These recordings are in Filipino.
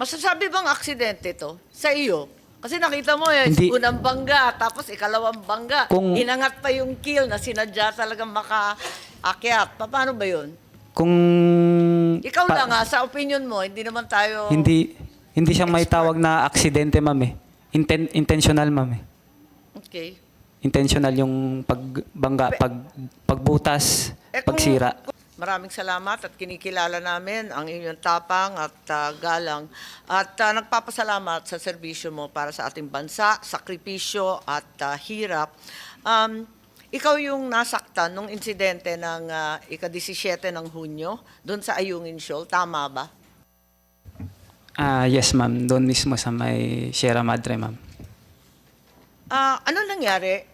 Masasabi bang aksidente to sa iyo? Kasi nakita mo eh, Hindi. unang bangga, tapos ikalawang bangga. Kung- Inangat pa yung kill na sinadya talagang makaakyat. Pa- Paano ba yun? Kung Ikaw pa- lang ha, sa opinion mo, hindi naman tayo... Hindi hindi siya may tawag na aksidente, ma'am eh. Inten- intentional, ma'am eh. Okay. Intentional yung pagbangga, pag pagbutas, Eh, kung- pagsira. Maraming salamat at kinikilala namin ang inyong tapang at ah, galang. At ah, nagpapasalamat sa serbisyo mo para sa ating bansa, sakripisyo at ah, hirap. Um, ikaw yung nasaktan nung insidente ng ah, ika-17 ng Hunyo doon sa Ayungin Shoal. Tama ba? Ah, yes, ma'am. Doon mismo sa may Sierra Madre, ma'am. Ah, ano nangyari?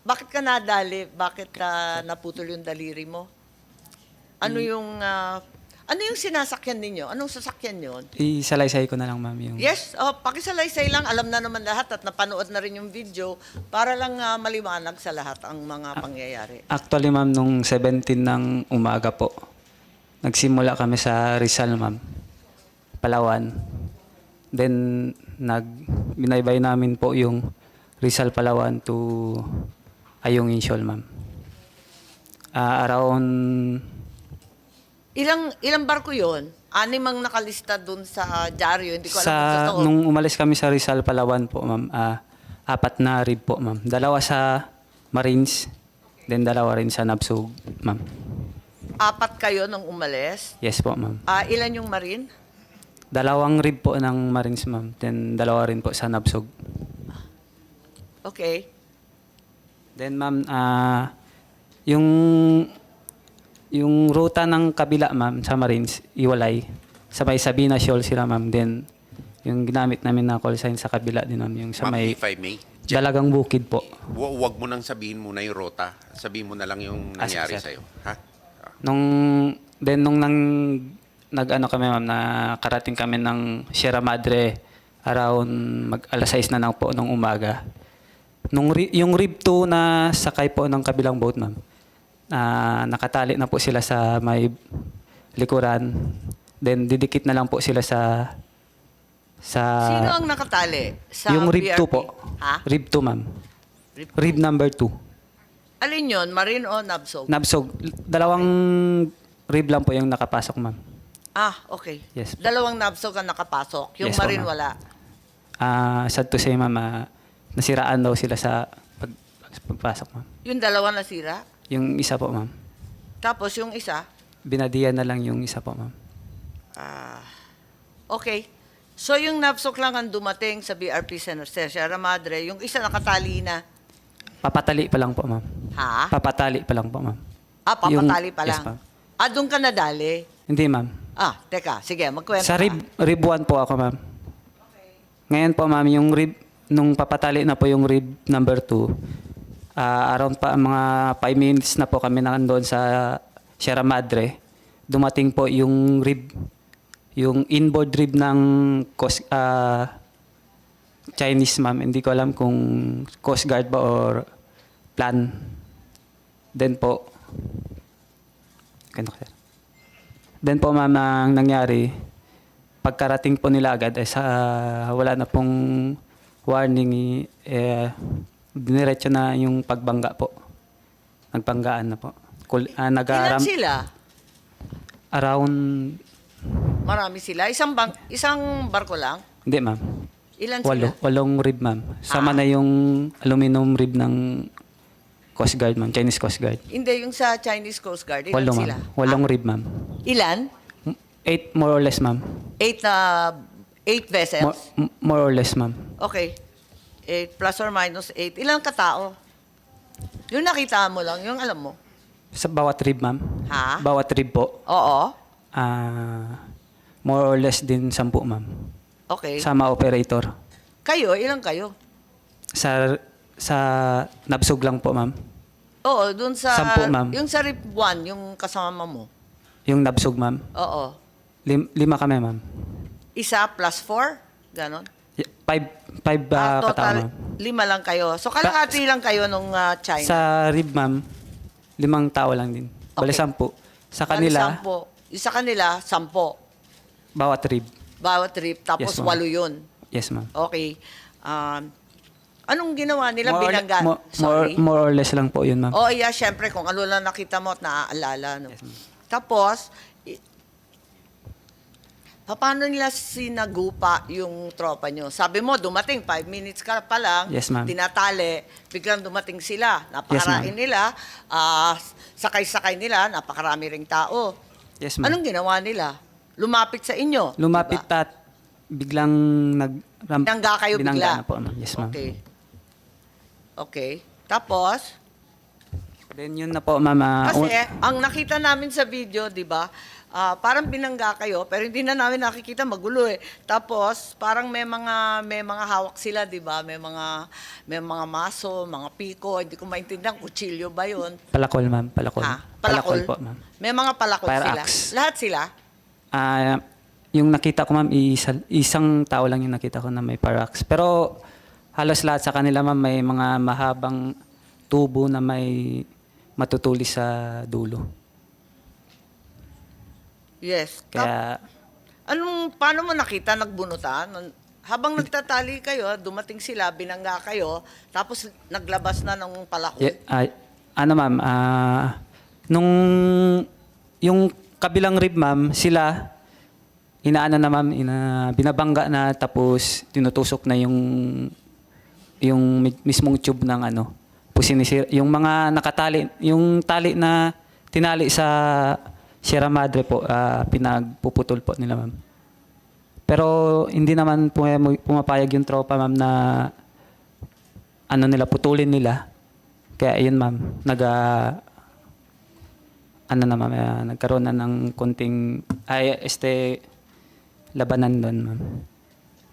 Bakit ka nadali? Bakit ka naputol yung daliri mo? Ano yung ah, ano yung sinasakyan ninyo? Anong sasakyan yon? Isalaysay ko na lang, ma'am, yung... Yes, oh, pakisalaysay lang. Alam na naman lahat at napanood na rin yung video para lang ah, maliwanag sa lahat ang mga pangyayari. Actually, ma'am, nung 17 ng umaga po, nagsimula kami sa Rizal, ma'am. Palawan. Then, nag, binaybay namin po yung Rizal, Palawan to Ayong Insyol, ma'am. Ah, around, Ilang ilang barko yon? Anim ang nakalista dun sa dyaryo. Hindi ko alam kung sa, totoo. nung umalis kami sa Rizal, Palawan po, ma'am, ah, apat na rib po, ma'am. Dalawa sa Marines, then dalawa rin sa Nabsug, ma'am. Apat kayo nung umalis. Yes po, ma'am. Ah, ilan yung marine? Dalawang rib po ng Marines, ma'am. Then dalawa rin po sa Nabsog. Okay. Then, ma'am, ah, yung yung ruta ng kabila, ma'am, sa Marines, iwalay. Sa may Sabina Shoal sila, ma'am. Then, yung ginamit namin na call sign sa kabila din, ma'am. Yung sa Ma'am, may if I may, dalagang bukid po. hu- huwag mo nang sabihin muna yung rota. Sabihin mo na lang yung Ah, sige, nangyari sir. sa'yo. Ha? Nung, then nung nang, nag-ano kami, ma'am, na karating kami ng Sierra Madre around mag alas 6 na lang po nung umaga. Nung ri- yung rib 2 na sakay po ng kabilang boat, ma'am, na nakatali na po sila sa may likuran. Then didikit na lang po sila sa sa Sino ang nakatali? Sa yung rib 2 BRP? po. Ha? Rib 2, ma'am. Rib- Rib number 2. Alin yon? Marine o Nabsog? Nabsog. Dalawang rib lang po yung nakapasok, ma'am. ah, okay. Yes po. Dalawang Nabsog ang nakapasok. Yung Yes marine ma'am. wala. Ah, sad to say, ma'am, ah, nasiraan daw sila sa pag, pagpasok, ma'am. Yung dalawa nasira. Yung isa po, ma'am. Tapos yung isa, Binadiyan na lang yung isa po, ma'am. Ah, okay. So yung napsok lang ang dumating sa BRP Center Sierra Madre, yung isa nakatali na. Papatali pa lang po, ma'am. Ha? Papatali pa lang po, ma'am. Ah, papatali Yung- pa yes, lang. ma'am. ah, doon ka nadali. Hindi, ma'am. Ah, teka, sige, magkwento Sa ka. rib, rib 1 po ako, ma'am. Ngayon po, ma'am, yung rib, nung papatali na po yung rib number 2, ah, around pa mga 5 minutes na po kami nandoon sa Sierra Madre. Dumating po yung rib, yung inboard rib ng ah, Chinese, ma'am. Hindi ko alam kung Coast Guard ba or plan. Then po, ganito, sir. Then po ma'am, ang nangyari, pagkarating po nila agad, eh, sa, wala na pong warning, eh, diniretso na yung pagbangga po. Nagbanggaan na po. Kul, ah, Ilan nag-aaram, sila? around, Marami sila. Isang bang, isang barko lang? hindi ma'am, Ilan walo, sila? walong rib ma'am. Sama Ah. na yung aluminum rib ng Coast Guard ma'am, Chinese Coast Guard. Hindi, yung sa Chinese Coast Guard. Ilan Walo sila? ma'am, walong Ah, rib ma'am. ilan? Eight more or less ma'am. Eight na, eight vessels? m- more or less ma'am. Okay. Eight plus or minus eight. Ilang katao? Yung nakita mo lang, yung alam mo. Sa bawat rib ma'am. Ha? Bawat rib po. Oo. Ah, more or less din sampu, ma'am. Okay. Sama operator. Kayo, ilang kayo? Sa sa nabsog lang po, ma'am. Oo, dun sa... Sampu, ma'am. Yung sa RIP 1, yung kasama mo. Yung nabsog, ma'am. Oo. Lim- lima kami, ma'am. Isa plus four? Ganon? Five, five Ah, ah, katao, ma'am. lima lang kayo. So, kalahati lang kayo nung ah, China. Sa rib, ma'am, limang tao lang din. Bale, Okay. sampu. Sa kanila, Sampo. Yung sa kanila, sampo. bawat rib. Bawat rib, tapos Yes, walo yun. Yes, ma'am. Okay. Um, anong ginawa nila More or- binangga? mo- more, Sorry. more or less lang po yun, ma'am. Oh, yeah, syempre, kung ano lang nakita mo at naaalala. No? Tapos, i- paano nila sinagupa yung tropa nyo? Sabi mo, dumating, five minutes ka pa lang, Yes, ma'am. tinatali, biglang dumating sila. Napakarain nila, ah, sakay-sakay nila, napakarami ring tao. Yes, ma'am. Anong ginawa nila? Lumapit sa inyo. Lumapit diba? at biglang nag... ram- Binangga kayo binangga bigla. na po, ma'am. Yes, ma'am. Okay. Okay. Tapos, Then yun na po, ma'am. ah, Kasi un- ang nakita namin sa video, 'di ba? Ah, parang binangga kayo, pero hindi na namin nakikita magulo eh. Tapos parang may mga may mga hawak sila, 'di ba? May mga may mga maso, mga piko, hindi ko maintindihan kutsilyo ba 'yon? palakol, ma'am. Palakol. Ha? Palakol? po, ma'am. May mga palakol Fire sila. axe. Lahat sila? Ah, yung nakita ko, ma'am, isa, isang tao lang yung nakita ko na may parax. Pero halos lahat sa kanila, ma'am, may mga mahabang tubo na may matutulis sa dulo. Yes. Tap- Kaya, anong paano mo nakita nagbunutan? Habang nagtatali kayo, dumating sila, binangga kayo, tapos naglabas na ng palakol. y- ah, ano, ma'am, ah, nung yung kabilang rib, ma'am, sila, inaano na, ma'am, ina, binabangga na, tapos tinutusok na yung yung mi- mismong tube ng ano, pusinisir, yung mga nakatali, yung tali na tinali sa Sierra Madre po, ah, pinagpuputol po nila, ma'am. Pero hindi naman pum- pumapayag yung tropa, ma'am, na ano nila, putulin nila. Kaya yun, ma'am, nag, ah, ano na, ma'am, ah, nagkaroon na ng konting, ay, este, labanan doon, ma'am.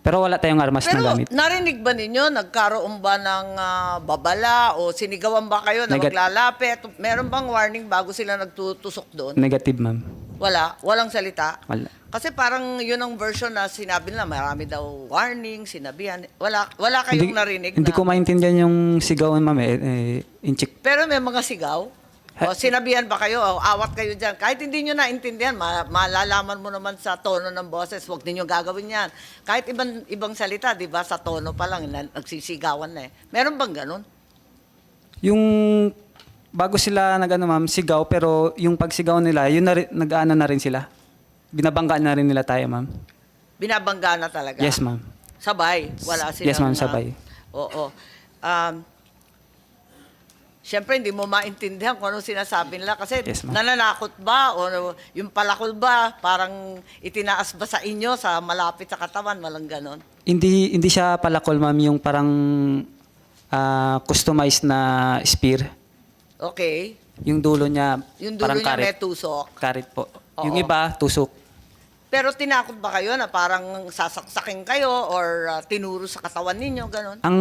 Pero wala tayong armas na Pero gamit. narinig ba ninyo, nagkaroon ba ng ah, babala o sinigawan ba kayo na Negat- maglalapit? Meron bang warning bago sila nagtutusok doon? Negative, ma'am. Wala? Walang salita? Wala. Kasi parang yun ang version na sinabi nila, marami daw warning, sinabihan. Wala, wala kayong narinig Hindi na. ko maintindihan yung sigawan, ma'am, eh, eh. Pero may mga sigaw? O sinabihan ba kayo? O awat kayo dyan? Kahit hindi nyo naintindihan, ma- malalaman mo naman sa tono ng boses, huwag ninyo gagawin yan. Kahit ibang, ibang salita, di ba, sa tono pa lang, na, nagsisigawan na eh. Meron bang ganun? Yung bago sila nag ano, ma'am, sigaw, pero yung pagsigaw nila, yun na rin, nag-ano na rin sila. Binabangga na rin nila tayo, ma'am. Binabangga na talaga? Yes, ma'am. Sabay? Wala silang... Yes, ma'am, ah, sabay. Oo. Um, Siyempre, hindi mo maintindihan kung anong sinasabi nila kasi Yes, nananakot ba o yung palakol ba parang itinaas ba sa inyo sa malapit sa katawan, walang ganon. Hindi hindi siya palakol, ma'am, yung parang ah, customized na spear. Okay. Yung dulo niya, Yung dulo parang niya may karit. tusok. Karit po. Oo. Yung iba, tusok. Pero tinakot ba kayo na parang sasaksakin kayo or uh, tinuro sa katawan ninyo, ganon? Ang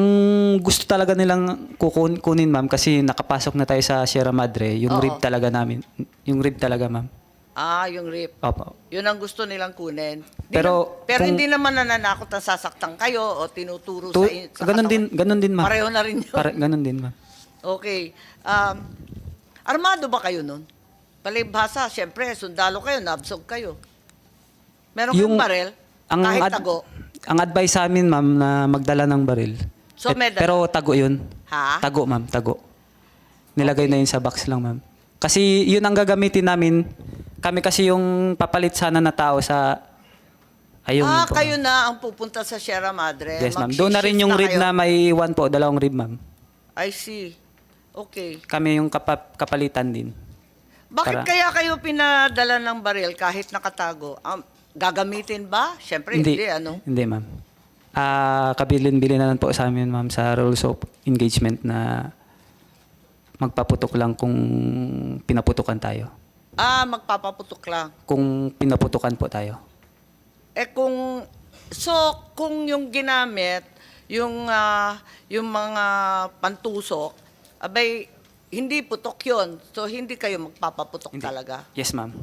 gusto talaga nilang kukun, kunin, ma'am, kasi nakapasok na tayo sa Sierra Madre, yung Oo. rib talaga namin. Yung rib talaga, ma'am. Ah, yung rip. Opo. Yun ang gusto nilang kunin. Di Pero na- pero kung- hindi naman nananakot na sasaktan kayo o tinuturo Tu- sa, in- sa ganun din, katawan. ganun din, ma'am. Pareho na rin yun. Pare, ganun din, ma'am. Okay. Um, armado ba kayo nun? Palibhasa, syempre, sundalo kayo, nabsog kayo. Meron kayong barel? kahit ad- tago? Ang advice sa amin, ma'am, na magdala ng baril. So, Eh, may dala? pero tago yun. Ha? Tago, ma'am, tago. Nilagay na yun sa box lang, ma'am. Kasi yun ang gagamitin namin. Kami kasi yung papalit sana na tao sa... Ayun ah, po, kayo ma'am. na ang pupunta sa Sierra Madre. Yes, ma'am. Doon na rin Mag-shift yung rib kayo. na may one po, dalawang rib, ma'am. I see. Okay. Kami yung kapa- kapalitan din. Bakit Para- kaya kayo pinadala ng baril kahit nakatago? Um, gagamitin ba? Syempre, hindi, ano? Hindi, ma'am. Ah, kabilin-bilin na lang po sa amin, ma'am, sa rules of engagement na magpaputok lang kung pinaputukan tayo. Ah, magpapaputok lang. Kung pinaputukan po tayo. Eh kung so kung yung ginamit yung ah, yung mga pantusok, abay hindi putok 'yon. So hindi kayo magpapaputok Hindi. talaga. Yes, ma'am.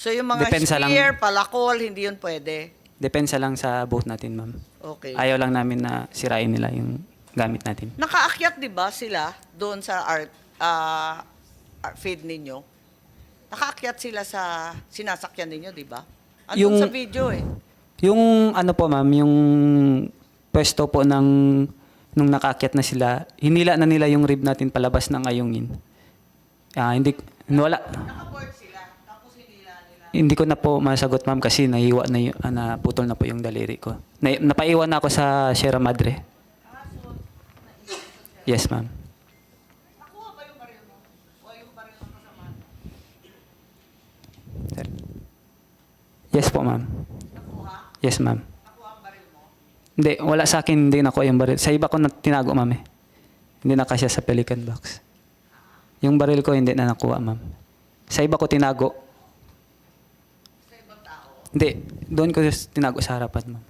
So yung mga Depensa lang. spear, palakol, hindi 'yun pwede. Depensa lang sa boat natin, ma'am. Okay. Ayaw lang namin na sirain nila yung gamit natin. Nakaakyat 'di ba sila doon sa art ah, art feed ninyo? Nakaakyat sila sa sinasakyan ninyo, 'di ba? Andun Yung- sa video eh. Yung ano po ma'am, yung pwesto po ng nung nakakyat na sila, hinila na nila yung rib natin palabas ng ayungin. Ah, hindi wala. Hindi ko na po masagot ma'am kasi nahiwa na yung, ah, naputol na po yung daliri ko. Na, napaiwan na ako sa Sierra Madre. Yes ma'am. Sir. Yes po ma'am. Yes ma'am. Hindi, wala sa akin hindi nakuha yung baril. Sa iba ko na tinago ma'am eh. Hindi na kasya sa pelican box. Yung baril ko hindi na nakuha ma'am. Sa iba ko tinago. Hindi, doon ko tinago sa harapan ma'am.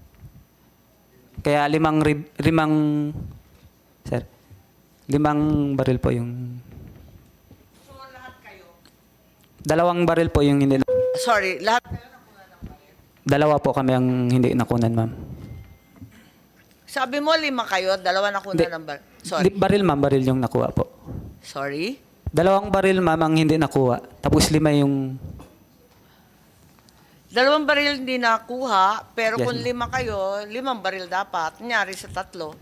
Kaya limang, rib, limang, sir, limang baril po yung, dalawang baril po yung hindi, Sorry, lahat dalawa po kami ang hindi nakunan ma'am. Sabi mo lima kayo, dalawa na kuna Hindi. ng bar. Di, Sorry. baril ma'am, baril yung nakuha po. Sorry. Dalawang baril ma'am ang hindi nakuha. Tapos lima yung, Dalawang baril hindi nakuha, pero Yes, kung ma'am. lima kayo, limang baril dapat. Nyari sa tatlo.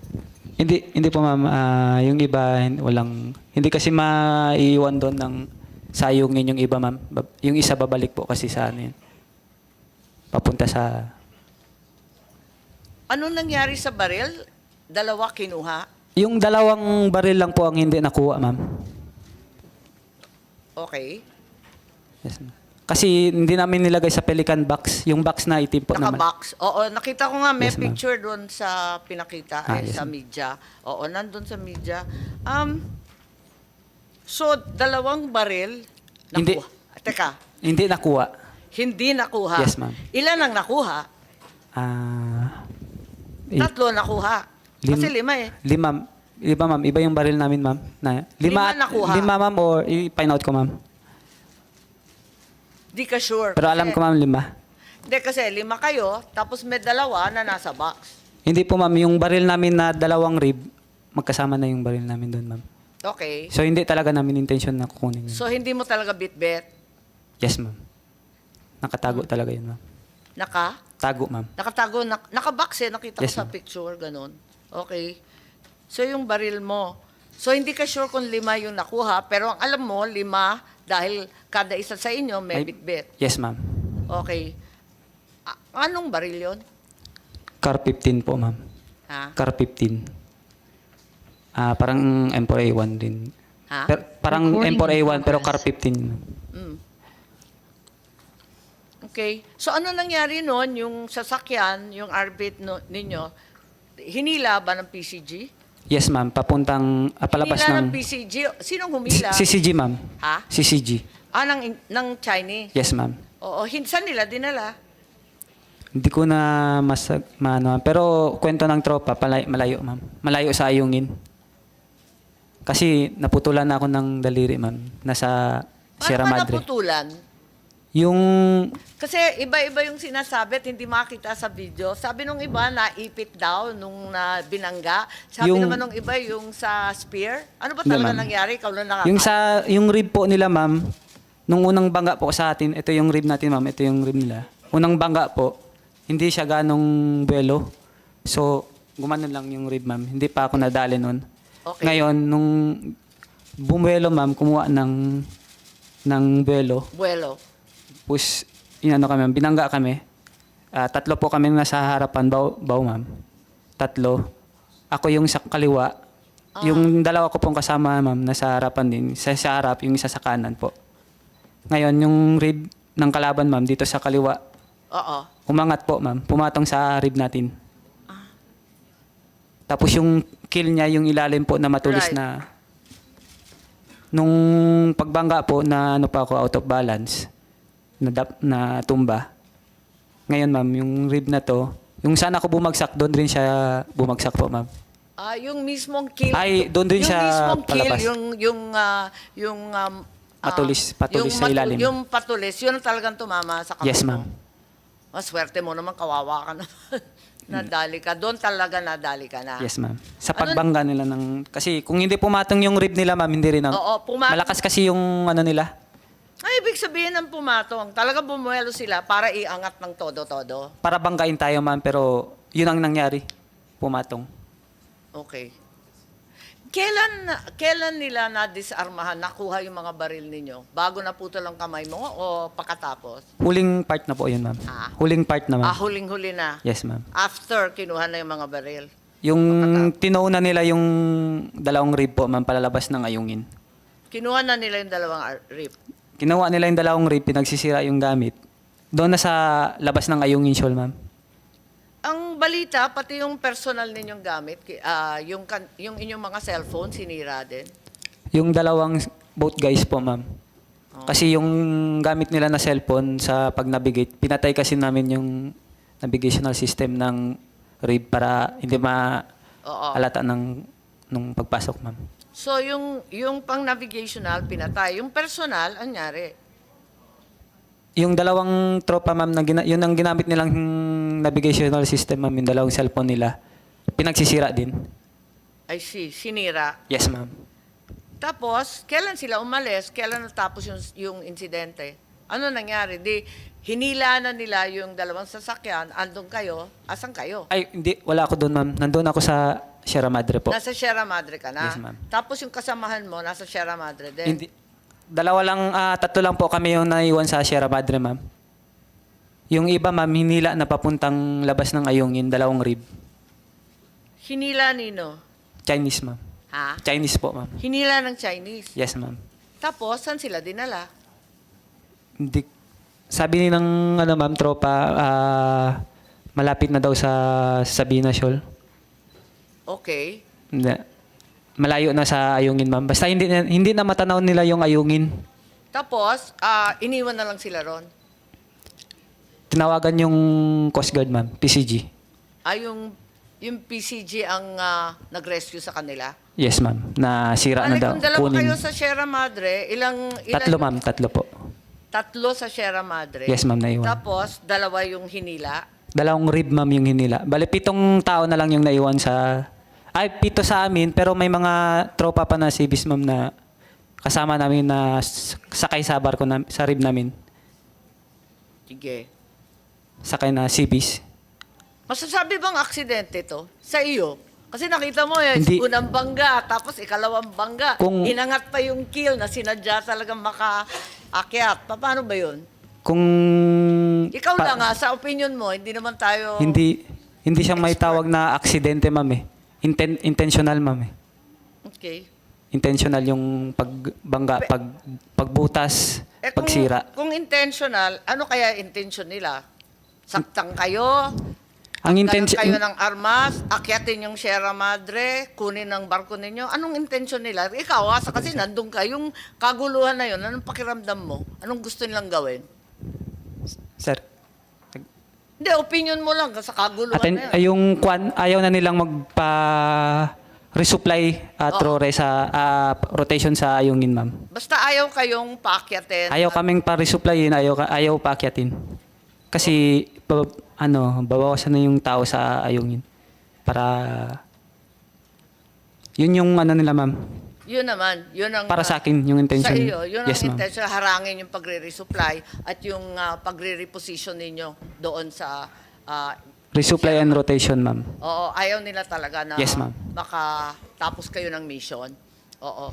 hindi, hindi po ma'am, ah, yung iba, hin- walang, hindi kasi maiiwan doon ng sayungin yung iba ma'am. Yung isa babalik po kasi sa ano yun. Papunta sa, Ano nangyari sa baril? Dalawa kinuha. yung dalawang baril lang po ang hindi nakuha ma'am. Okay. Yes, ma'am. Kasi hindi namin nilagay sa pelican box. Yung box na itim po naman. Naka-box. Oo, nakita ko nga may Yes, ma'am. picture doon sa pinakita Ah, eh, yes, sa ma'am. media. Oo, nandun sa media. Um, so, dalawang baril Hindi. nakuha. Teka, Hindi nakuha. hindi nakuha. Yes, ma'am. Ilan ang nakuha? Ah, i- Tatlo nakuha. Lim- Kasi lima eh. lima. Iba ma'am, iba yung baril namin ma'am. Na, Lima lima, nakuha. Lima ma'am or i-find out ko ma'am. Di ka sure. Pero alam ko ma'am lima. Hindi kasi lima kayo, tapos may dalawa na nasa box. Hindi po ma'am, yung baril namin na dalawang rib, magkasama na yung baril namin doon ma'am. Okay. So hindi talaga namin intention na kukunin yun. So, hindi mo talaga bit-bit. yes ma'am. Nakatago talaga yun ma'am. Naka? Tago ma'am. Nakatago, nak nakabox eh. Nakita Yes, ko sa ma'am. picture, ganun. Okay. So, yung baril mo. So, hindi ka sure kung lima yung nakuha, pero ang alam mo, lima, dahil kada isa sa inyo may Ay- bit-bit. Yes ma'am. Okay. A- anong baril yon? Car 15 po ma'am. Ha? Car 15. Ah, parang M4A1 din. Ha? Per- parang Recording in M4A1 pero. Car 15. ma'am. Mm. Okay. So, ano nangyari noon? Yung sasakyan, yung arbit no, ninyo, hinila ba ng PCG? Yes ma'am, papuntang ah, palabas hinila ng ng PCG? Sinong humila? CCG ma'am. Ha? CCG. Ah, ng, ng Chinese? Yes ma'am. Oo, hinsan nila dinala. Hindi ko na mas maano, pero kwento ng tropa palay, malayo ma'am. Malayo sa ayungin. Kasi naputulan na ako ng daliri ma'am. Nasa Sierra Paano ka Madre. naputulan? Yung Kasi iba-iba yung sinasabi at hindi makita sa video. Sabi nung iba, naipit daw nung na binangga. Sabi Yung- naman nung iba, yung sa spear. Ano ba Hindi, talaga ma'am. nangyari? Ikaw na nakaka- yung sa yung rib po nila ma'am, nung unang bangga po sa atin, ito yung rib natin ma'am, ito yung rib nila. Unang bangga po, hindi siya ganong buwelo. So, gumanon lang yung rib ma'am. Hindi pa ako nadali nun. Okay. Ngayon, nung bumuelo ma'am, kumuha ng ng buwelo. Buwelo. Tapos, inano kami, binangga kami. Ah, tatlo po kami nasa harapan, baw, baw ma'am. Tatlo. Ako yung sa kaliwa. Yung dalawa ko pong kasama, ma'am, nasa harapan din. Sa, sa harap, yung isa sa kanan po. Ngayon, yung rib ng kalaban, ma'am, dito sa kaliwa, Oo. umangat po, ma'am. Pumatong sa rib natin. Tapos yung kill niya, yung ilalim po na matulis Right. na... Nung pagbangga po na ano pa ako out of balance, na, dap, na tumba. Ngayon, ma'am, yung rib na to, yung sana ko bumagsak, doon rin siya bumagsak po, ma'am. Ah, yung mismong kill. Ay, doon din yung siya mismong kill, palabas. yung yung ah, yung um, ah, Patulis- patulis yung sa ilalim. Yung patulis, yun ang talagang tumama sa kamay Yes, ma'am. Maswerte mo naman, kawawa ka naman. nadali ka. Doon talaga nadali ka na. Yes, ma'am. Sa Ano- pagbangga nila ng... Kasi kung hindi pumatong yung rib nila, ma'am, hindi rin. ang- Oo, pumatong- Malakas kasi yung ano nila. Ibig sabihin ng pumatong? Talaga bumuelo sila para iangat ng todo-todo? Para banggain tayo, ma'am, pero yun ang nangyari. Pumatong. Okay. Kailan kailan nila na-disarmahan, nakuha yung mga baril ninyo? Bago naputol ang kamay mo o pakatapos? Huling part na po yun, ma'am. Ah. Huling part na, Ah, ma'am. huling-huli na. Yes, ma'am. After kinuha na yung mga baril. Yung tinauna nila yung dalawang rib po, ma'am, palalabas ng ayungin. Kinuha na nila yung dalawang ar- rip. Kinuha nila yung dalawang rib, pinagsisira yung gamit. Doon na sa labas ng ayungin shawl, ma'am. Ang balita, pati yung personal ninyong gamit, ah, yung, kan- yung inyong mga cellphone, sinira din. Yung dalawang both guys po, ma'am. Kasi yung gamit nila na cellphone sa pag-navigate, pinatay kasi namin yung navigational system ng rib para hindi Oo. ma-alata ng nung pagpasok, ma'am. So, yung, yung pang navigational, pinatay. Yung personal, anyari? Yung dalawang tropa, ma'am, na gina- yun ang ginamit nilang navigational system, ma'am, yung dalawang cellphone nila, pinagsisira din. I see, sinira. Yes, ma'am. Tapos, kailan sila umalis? Kailan natapos yung, yung insidente? Ano nangyari? Di, hinila na nila yung dalawang sasakyan, andun kayo, asan kayo? Ay, hindi, wala ako doon, ma'am. Nandun ako sa Sierra Madre po. Nasa Sierra Madre ka na? Yes, ma'am. Tapos yung kasamahan mo, nasa Sierra Madre din? Hindi, dalawa lang, ah, tatlo lang po kami yung naiwan sa Sierra Madre, ma'am. Yung iba, ma'am, hinila na papuntang labas ng ayungin, dalawang rib. Hinila nino? Chinese, ma'am. Ha? Chinese po, ma'am. Hinila ng Chinese. Yes, ma'am. Tapos, saan sila dinala? Hindi, sabi ni ng, ano, ma'am, tropa, ah, malapit na daw sa Sabina Shoal. Okay. Hindi. Malayo na sa ayungin, ma'am. Basta hindi, na- hindi na matanaw nila yung ayungin. Tapos, ah, iniwan na lang sila ron. Tinawagan yung Coast Guard, ma'am, PCG. Ah, yung, yung PCG ang ah, nag-rescue sa kanila. Yes, ma'am. Na sira na daw. kung dalawa Kunin. kayo sa Sierra Madre, ilang... ilan Tatlo, ma'am. Tatlo po. Tatlo sa Sierra Madre. Yes, ma'am, naiwan. Tapos, dalawa yung hinila. Dalawang rib, ma'am, yung hinila. Bale, pitong tao na lang yung naiwan sa... Ay, pito sa amin, pero may mga tropa pa na civis, ma'am, na kasama namin na s- sakay sa barko na, sa rib namin. Sige. Sakay na civis. Masasabi bang aksidente to sa iyo? Kasi nakita mo eh, Hindi. unang bangga, tapos ikalawang bangga. Kung- Inangat pa yung kill na sinadya talagang makaakyat. Pa- Paano ba yun? Kung... Ikaw pa- lang ha, sa opinion mo, hindi naman tayo... Hindi, hindi siya may tawag na aksidente, ma'am, eh. Inten- intentional, ma'am, eh. Okay. Intentional yung pagbangga, pag, pagbutas, Eh, kung, pagsira. kung intentional, ano kaya intention nila? Saktan kayo? Ang Ganon intention... kayo ng armas, akyatin yung Sierra Madre, kunin ang barko ninyo. Anong intention nila? Ikaw, ha, sa kasi nandun ka, yung kaguluhan na yun, anong pakiramdam mo? Anong gusto nilang gawin? Sir, Hindi, opinion mo lang sa kaguluhan Aten, na ay, yun. yung kwan, ayaw na nilang magpa resupply at Oo. rore sa ah, rotation sa ayungin, ma'am. Basta ayaw kayong paakyatin. Ayaw kaming pa-resupplyin, ayaw, ka- ayaw paakyatin. Kasi, ba, ano, babawasan na yung tao sa ayungin. Para, yun yung ano nila, ma'am. Yun naman, yun ang... Para sa akin, yung intention. Sa iyo, yun ang yes, ma'am. intention, harangin yung pagre-resupply at yung ah, pagre-reposition ninyo doon sa... ah, Resupply and rotation, ma'am. oo, ayaw nila talaga na Yes, ma'am. makatapos kayo ng mission. Oo.